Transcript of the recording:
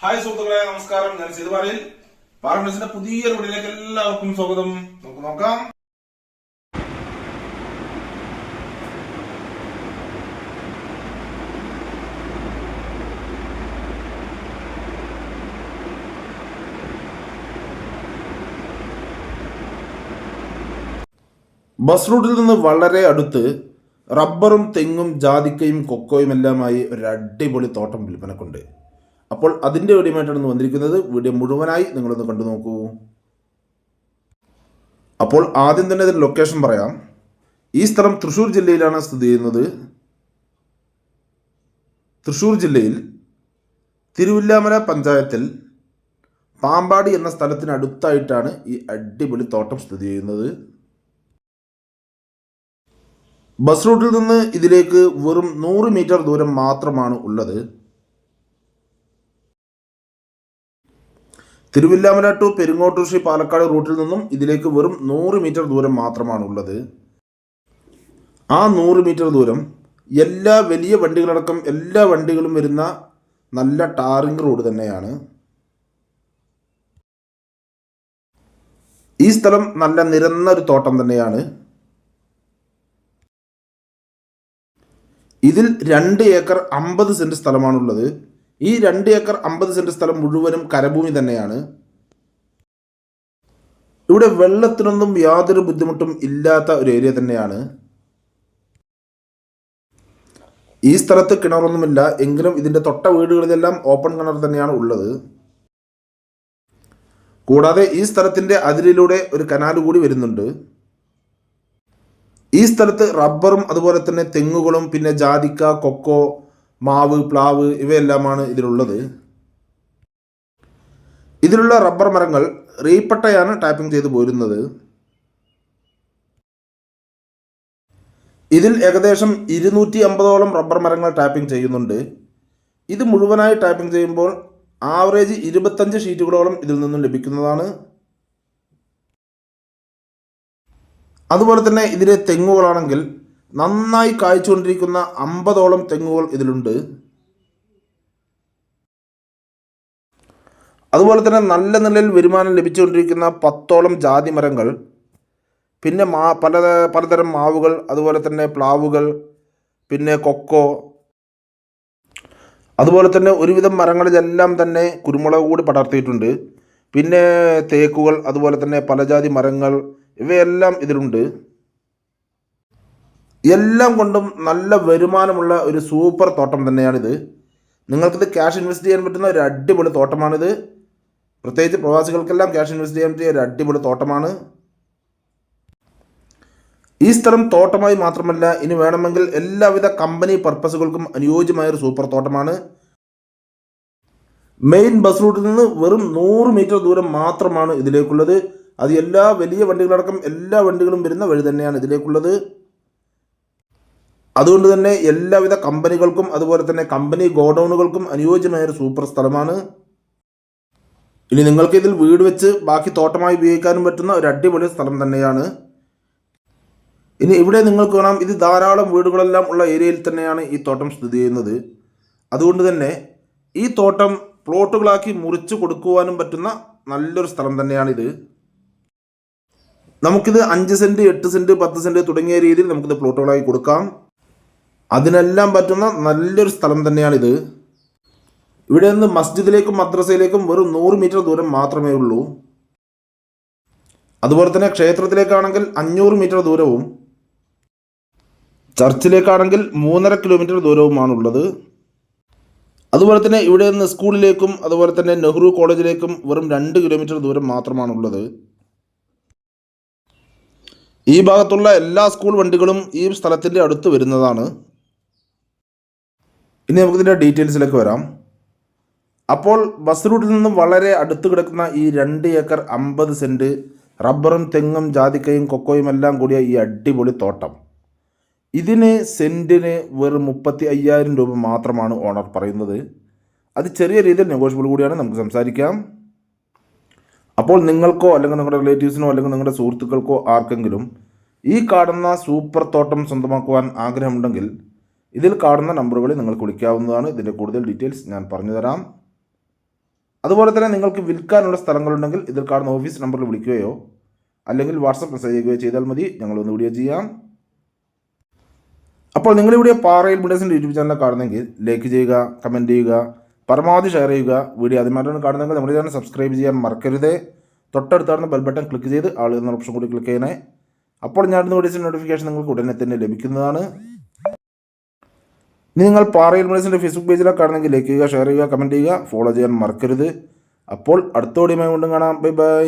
Hi സുഹൃത്തുക്കളെ നമസ്കാരം. ഞാൻ സിതുപാലയിൽ പാർലമെന്റ്സിന്റെ പുതിയ വീഡിയോയിലേക്ക് എല്ലാവർക്കും സ്വാഗതം. നമുക്ക് നോക്കാം. ബസ് റൂട്ടിൽ നിന്ന് വളരെ അടുത്ത് റബ്ബറും തെങ്ങും ജാതിക്കയും കൊക്കോയും എല്ലാമായി ഒരു അടിപൊളി തോട്ടം വിൽപ്പനക്കുണ്ട്. അപ്പോൾ അതിന്റെ വീഡിയോമായിട്ടാണ് വന്നിരിക്കുന്നത്. വീഡിയോ മുഴുവനായി നിങ്ങളൊന്ന് കണ്ടു നോക്കൂ. അപ്പോൾ ആദ്യം തന്നെ ഇതിന്റെ ലൊക്കേഷൻ പറയാം. ഈ സ്ഥലം തൃശ്ശൂർ ജില്ലയിലാണ് സ്ഥിതി ചെയ്യുന്നത്. തൃശ്ശൂർ ജില്ലയിൽ തിരുവില്ലാമല പഞ്ചായത്തിൽ പാമ്പാടി എന്ന സ്ഥലത്തിനടുത്തായിട്ടാണ് ഈ അടിപൊളി തോട്ടം സ്ഥിതി ചെയ്യുന്നത്. ബസ് റൂട്ടിൽ നിന്ന് ഇതിലേക്ക് വെറും നൂറ് മീറ്റർ ദൂരം മാത്രമാണ് ഉള്ളത്. തിരുവില്ലാമല ടു പെരുങ്ങോട്ടൂർ ശ്രീ പാലക്കാട് റൂട്ടിൽ നിന്നും ഇതിലേക്ക് വെറും നൂറ് മീറ്റർ ദൂരം മാത്രമാണ് ഉള്ളത് ആ നൂറ് മീറ്റർ ദൂരം എല്ലാ വലിയ വണ്ടികളടക്കം എല്ലാ വണ്ടികളും വരുന്ന നല്ല ടാറിംഗ് റോഡ് തന്നെയാണ്. ഈ സ്ഥലം നല്ല നിരന്ന ഒരു തോട്ടം തന്നെയാണ്. ഇതിൽ രണ്ട് ഏക്കർ അമ്പത് സെന്റ് സ്ഥലമാണുള്ളത്. ഈ രണ്ട് ഏക്കർ അമ്പത് സെന്റ് സ്ഥലം മുഴുവനും കരഭൂമി തന്നെയാണ്. ഇവിടെ വെള്ളത്തിനൊന്നും യാതൊരു ബുദ്ധിമുട്ടും ഇല്ലാത്ത ഒരു ഏരിയ തന്നെയാണ്. ഈ സ്ഥലത്ത് കിണറൊന്നുമില്ല. എങ്കിലും ഇതിന്റെ തൊട്ട വീടുകളിലെല്ലാം ഓപ്പൺ കിണർ തന്നെയാണ് ഉള്ളത്. കൂടാതെ ഈ സ്ഥലത്തിന്റെ അതിരിലൂടെ ഒരു കനാൽ കൂടി വരുന്നുണ്ട്. ഈ സ്ഥലത്ത് റബ്ബറും അതുപോലെ തന്നെ തെങ്ങുകളും പിന്നെ ജാതിക്ക കൊക്കോ മാവ് പ്ലാവ് ഇവയെല്ലാമാണ് ഇതിലുള്ളത്. ഇതിലുള്ള റബ്ബർ മരങ്ങൾ റീപ്പട്ടയാണ് ടാപ്പിംഗ് ചെയ്തു പോരുന്നത്. ഇതിൽ ഏകദേശം ഇരുന്നൂറ്റി അമ്പതോളം റബ്ബർ മരങ്ങൾ ടാപ്പിംഗ് ചെയ്യുന്നുണ്ട്. ഇത് മുഴുവനായി ടാപ്പിംഗ് ചെയ്യുമ്പോൾ ആവറേജ് ഇരുപത്തഞ്ച് ഷീറ്റുകളോളം ഇതിൽ നിന്നും ലഭിക്കുന്നതാണ്. അതുപോലെ തന്നെ ഇതിലെ തെങ്ങുകളാണെങ്കിൽ നന്നായി കായ്ച്ചുകൊണ്ടിരിക്കുന്ന അമ്പതോളം തെങ്ങുകൾ ഇതിലുണ്ട്. അതുപോലെ തന്നെ നല്ല നിലയിൽ വരുമാനം ലഭിച്ചുകൊണ്ടിരിക്കുന്ന പത്തോളം ജാതി മരങ്ങൾ പിന്നെ മാ പല പലതരം മാവുകൾ അതുപോലെ തന്നെ പ്ലാവുകൾ പിന്നെ കൊക്കോ അതുപോലെ തന്നെ ഒരുവിധം മരങ്ങളിലെല്ലാം തന്നെ കുരുമുളക് കൂടി പടർത്തിയിട്ടുണ്ട്. പിന്നെ തേക്കുകൾ അതുപോലെ തന്നെ പലജാതി മരങ്ങൾ ഇവയെല്ലാം ഇതിലുണ്ട്. എല്ലാം കൊണ്ടും നല്ല വരുമാനമുള്ള ഒരു സൂപ്പർ തോട്ടം തന്നെയാണിത്. നിങ്ങൾക്കിത് ക്യാഷ് ഇൻവെസ്റ്റ് ചെയ്യാൻ പറ്റുന്ന ഒരു അടിപൊളി തോട്ടമാണിത്. പ്രത്യേകിച്ച് പ്രവാസികൾക്കെല്ലാം ക്യാഷ് ഇൻവെസ്റ്റ് ചെയ്യാൻ പറ്റിയ ഒരു അടിപൊളി തോട്ടമാണ്. ഈ സ്ഥലം തോട്ടമായി മാത്രമല്ല ഇനി വേണമെങ്കിൽ എല്ലാവിധ കമ്പനി പർപ്പസുകൾക്കും അനുയോജ്യമായ ഒരു സൂപ്പർ തോട്ടമാണ്. മെയിൻ ബസ് റൂട്ടിൽ നിന്ന് വെറും നൂറ് മീറ്റർ ദൂരം മാത്രമാണ് ഇതിലേക്കുള്ളത്. അത് എല്ലാ വലിയ വണ്ടികളടക്കം എല്ലാ വണ്ടികളും വരുന്ന വഴി തന്നെയാണ് ഇതിലേക്കുള്ളത്. അതുകൊണ്ട് തന്നെ എല്ലാവിധ കമ്പനികൾക്കും അതുപോലെ തന്നെ കമ്പനി ഗോഡൗണുകൾക്കും അനുയോജ്യമായ ഒരു സൂപ്പർ സ്ഥലമാണ്. ഇനി നിങ്ങൾക്ക് ഇതിൽ വീട് വെച്ച് ബാക്കി തോട്ടമായി ഉപയോഗിക്കാനും പറ്റുന്ന ഒരു അടിപൊളി സ്ഥലം തന്നെയാണ്. ഇനി ഇവിടെ നിങ്ങൾക്ക് കാണാം ഇത് ധാരാളം വീടുകളെല്ലാം ഉള്ള ഏരിയയിൽ തന്നെയാണ് ഈ തോട്ടം സ്ഥിതി ചെയ്യുന്നത്. അതുകൊണ്ട് തന്നെ ഈ തോട്ടം പ്ലോട്ടുകളാക്കി മുറിച്ച് കൊടുക്കുവാനും പറ്റുന്ന നല്ലൊരു സ്ഥലം തന്നെയാണിത്. നമുക്കിത് അഞ്ച് സെന്റ് എട്ട് സെന്റ് പത്ത് സെന്റ് തുടങ്ങിയ രീതിയിൽ നമുക്കിത് പ്ലോട്ടുകളായി കൊടുക്കാം. അതിനെല്ലാം പറ്റുന്ന നല്ലൊരു സ്ഥലം തന്നെയാണിത്. ഇവിടെ നിന്ന് മസ്ജിദിലേക്കും മദ്രസയിലേക്കും വെറും നൂറ് മീറ്റർ ദൂരം മാത്രമേ ഉള്ളൂ. അതുപോലെ തന്നെ ക്ഷേത്രത്തിലേക്കാണെങ്കിൽ അഞ്ഞൂറ് മീറ്റർ ദൂരവും ചർച്ചിലേക്കാണെങ്കിൽ മൂന്നര കിലോമീറ്റർ ദൂരവുമാണുള്ളത്. അതുപോലെ തന്നെ ഇവിടെ നിന്ന് സ്കൂളിലേക്കും അതുപോലെ തന്നെ നെഹ്റു കോളേജിലേക്കും വെറും രണ്ട് കിലോമീറ്റർ ദൂരം മാത്രമാണുള്ളത്. ഈ ഭാഗത്തുള്ള എല്ലാ സ്കൂൾ വണ്ടികളും ഈ സ്ഥലത്തിന്റെ അടുത്ത് വരുന്നതാണ്. ഇനി നമുക്കിതിന്റെ ഡീറ്റെയിൽസിലേക്ക് വരാം. അപ്പോൾ ബസ് റൂട്ടിൽ നിന്നും വളരെ അടുത്ത് കിടക്കുന്ന ഈ രണ്ട് ഏക്കർ അമ്പത് സെന്റ് റബ്ബറും തെങ്ങും ജാതിക്കയും കൊക്കോയും എല്ലാം കൂടിയ ഈ അടിപൊളി തോട്ടം. ഇതിന് സെന്റിന് വെറും മുപ്പത്തി അയ്യായിരം രൂപ മാത്രമാണ് ഓണർ പറയുന്നത്. അത് ചെറിയ രീതിയിൽ നെഗോഷ്യബിൾ കൂടിയാണ് നമുക്ക് സംസാരിക്കാം. അപ്പോൾ നിങ്ങൾക്കോ അല്ലെങ്കിൽ നിങ്ങളുടെ റിലേറ്റീവ്സിനോ അല്ലെങ്കിൽ നിങ്ങളുടെ സുഹൃത്തുക്കൾക്കോ ആർക്കെങ്കിലും ഈ കാണുന്ന സൂപ്പർ തോട്ടം സ്വന്തമാക്കുവാൻ ആഗ്രഹമുണ്ടെങ്കിൽ ഇതിൽ കാണുന്ന നമ്പറുകളിൽ നിങ്ങൾക്ക് വിളിക്കാവുന്നതാണ് ഇതിന്റെ കൂടുതൽ ഡീറ്റെയിൽസ് ഞാൻ പറഞ്ഞു തരാം. അതുപോലെ തന്നെ നിങ്ങൾക്ക് വിൽക്കാനുള്ള സ്ഥലങ്ങളുണ്ടെങ്കിൽ ഇതിൽ കാണുന്ന ഓഫീസ് നമ്പറിൽ വിളിക്കുകയോ അല്ലെങ്കിൽ വാട്സപ്പ് മെസ്സേജ് ചെയ്യുകയോ ചെയ്താൽ മതി. ഞങ്ങളൊന്ന് വീഡിയോ ചെയ്യാം. അപ്പോൾ നിങ്ങളിവിടെ പാറയിൽ ബിഡേഴ്സിന്റെ യൂട്യൂബ് ചാനൽ കാണുന്നെങ്കിൽ ലൈക്ക് ചെയ്യുക കമന്റ് ചെയ്യുക പരമാവധി ഷെയർ ചെയ്യുക. വീഡിയോ ആദ്യമായിട്ടാണ് കാണുന്നെങ്കിൽ നമ്മുടെ ചാനൽ സബ്സ്ക്രൈബ് ചെയ്യാൻ മറക്കരുത്. തൊട്ടടുത്താണ് ബെൽ ബട്ടൺ ക്ലിക്ക് ചെയ്ത് ആൾ എന്ന ഓപ്ഷൻ കൂടി ക്ലിക്ക് ചെയ്യണേ. അപ്പോൾ ഞാൻ വീഡിയോസിന്റെ നോട്ടിഫിക്കേഷൻ നിങ്ങൾക്ക് ഉടനെ തന്നെ ലഭിക്കുന്നതാണ്. ഇനി നിങ്ങൾ പാറയിൽ ബിഡേഴ്സിന്റെ ഫേസ്ബുക്ക് പേജിലൊക്കെ ആണെങ്കിൽ ലൈക്ക് ചെയ്യുക ഷെയർ ചെയ്യുക കമന്റ് ചെയ്യുക ഫോളോ ചെയ്യാൻ മറക്കരുത്. അപ്പോൾ അടുത്ത ഓടിയുമായി കൊണ്ടും കാണാം. Bye bye